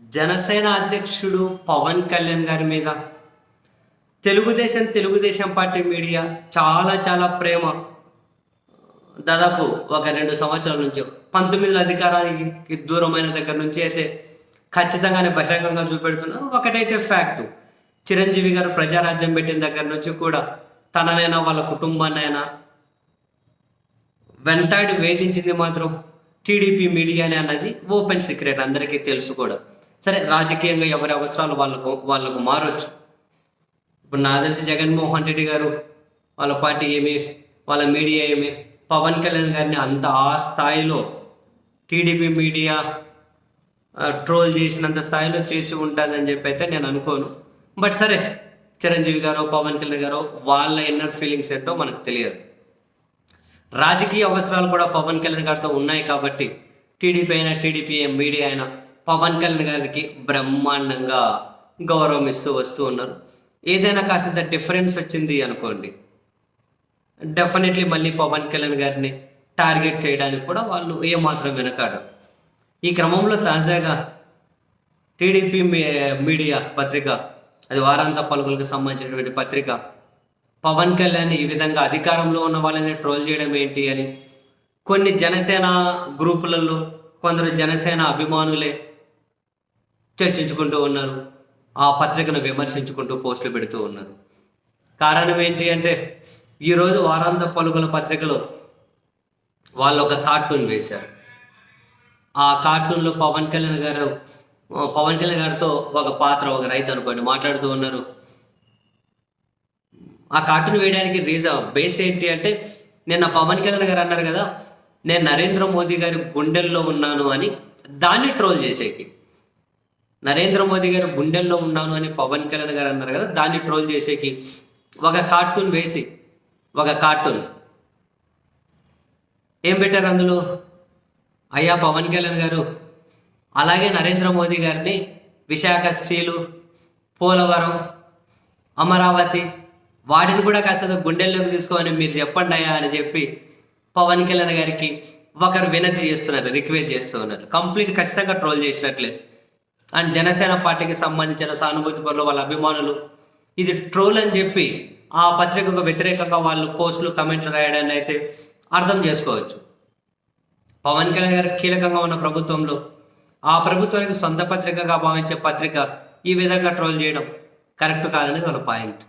జనసేన అధ్యక్షుడు పవన్ కళ్యాణ్ గారి మీద తెలుగుదేశం తెలుగుదేశం పార్టీ మీడియా చాలా చాలా ప్రేమ. దాదాపు ఒక రెండు సంవత్సరాల నుంచి పంతొమ్మిది అధికారానికి దూరమైన దగ్గర నుంచి అయితే ఖచ్చితంగానే బహిరంగంగా చూపెడుతున్నారు. ఒకటైతే ఫ్యాక్ట్ చిరంజీవి గారు ప్రజారాజ్యం పెట్టిన దగ్గర నుంచి కూడా తననైనా వాళ్ళ కుటుంబాన్నైనా వెంటాడి వేధించింది మాత్రం టీడీపీ మీడియానే అన్నది ఓపెన్ సీక్రెట్ అందరికీ తెలుసు కూడా. సరే రాజకీయంగా ఎవరి అవసరాలు వాళ్ళకు వాళ్ళకు మారొచ్చు. ఇప్పుడు నా తెలిసి జగన్మోహన్ రెడ్డి గారు వాళ్ళ పార్టీ ఏమి వాళ్ళ మీడియా ఏమి పవన్ కళ్యాణ్ గారిని అంత ఆ స్థాయిలో టీడీపీ మీడియా ట్రోల్ చేసినంత స్థాయిలో చేసి ఉంటుందని చెప్పి అయితే నేను అనుకోను. బట్ సరే చిరంజీవి గారో పవన్ కళ్యాణ్ గారో వాళ్ళ ఇన్నర్ ఫీలింగ్స్ ఏంటో మనకు తెలియదు. రాజకీయ అవసరాలు కూడా పవన్ కళ్యాణ్ గారితో ఉన్నాయి కాబట్టి టీడీపీ అయినా టీడీపీ మీడియా అయినా పవన్ కళ్యాణ్ గారికి బ్రహ్మాండంగా గౌరవం ఇస్తూ వస్తూ ఉన్నారు. ఏదైనా కాసింత డిఫరెన్స్ వచ్చింది అనుకోండి. డెఫినెట్లీ మళ్ళీ పవన్ కళ్యాణ్ గారిని టార్గెట్ చేయడానికి కూడా వాళ్ళు ఏమాత్రం వెనకాడు ఈ క్రమంలో తాజాగా టీడీపీ మీడియా పత్రిక అది వారాంత పలుకులకు సంబంధించినటువంటి పత్రిక పవన్ కళ్యాణ్ ఈ విధంగా అధికారంలో ఉన్న వాళ్ళని ట్రోల్ చేయడం ఏంటి అని కొన్ని జనసేన గ్రూపులలో కొందరు జనసేన అభిమానులే చర్చించుకుంటూ ఉన్నారు. ఆ పత్రికను విమర్శించుకుంటూ పోస్టులు పెడుతూ ఉన్నారు. కారణం ఏంటి అంటే ఈరోజు వారాంత పలుకుల పత్రికలో వాళ్ళు ఒక కార్టూన్ వేశారు. ఆ కార్టూన్లో పవన్ కళ్యాణ్ గారు పవన్ కళ్యాణ్ గారితో ఒక పాత్ర ఒక రైతు అనుకోండి మాట్లాడుతూ ఉన్నారు. ఆ కార్టూన్ వేయడానికి రీజన్ బేస్ ఏంటి అంటే నిన్న పవన్ కళ్యాణ్ గారు అన్నారు కదా నేను నరేంద్ర మోదీ గారి గుండెల్లో ఉన్నాను అని దాన్ని ట్రోల్ చేసేకి. నరేంద్ర మోదీ గారు గుండెల్లో ఉన్నాను అని పవన్ కళ్యాణ్ గారు అన్నారు కదా దాన్ని ట్రోల్ చేసేకి. ఒక కార్టూన్ వేసి ఒక కార్టూన్. ఏం పెట్టారు అందులో? అయ్యా పవన్ కళ్యాణ్ గారు. అలాగే నరేంద్ర మోదీ గారిని విశాఖ స్టీలు పోలవరం అమరావతి వాటిని కూడా కాస్త గుండెల్లోకి తీసుకోమని మీరు చెప్పండి అయ్యా అని చెప్పి పవన్ కళ్యాణ్ గారికి ఒకరు వినతి చేస్తున్నారు రిక్వెస్ట్ చేస్తూ ఉన్నారు. కంప్లీట్ ఖచ్చితంగా ట్రోల్ చేసినట్లే. అండ్ జనసేన పార్టీకి సంబంధించిన సానుభూతి పనులు వాళ్ళ అభిమానులు ఇది ట్రోల్ అని చెప్పి ఆ పత్రికకు వ్యతిరేకంగా వాళ్ళు పోస్టులు కమెంట్లు రాయడాన్ని అయితే అర్థం చేసుకోవచ్చు. పవన్ కళ్యాణ్ గారు కీలకంగా ఉన్న ప్రభుత్వంలో ఆ ప్రభుత్వానికి సొంత పత్రికగా భావించే పత్రిక ఈ విధంగా ట్రోల్ చేయడం కరెక్ట్ కాదని వాళ్ళ పాయింట్.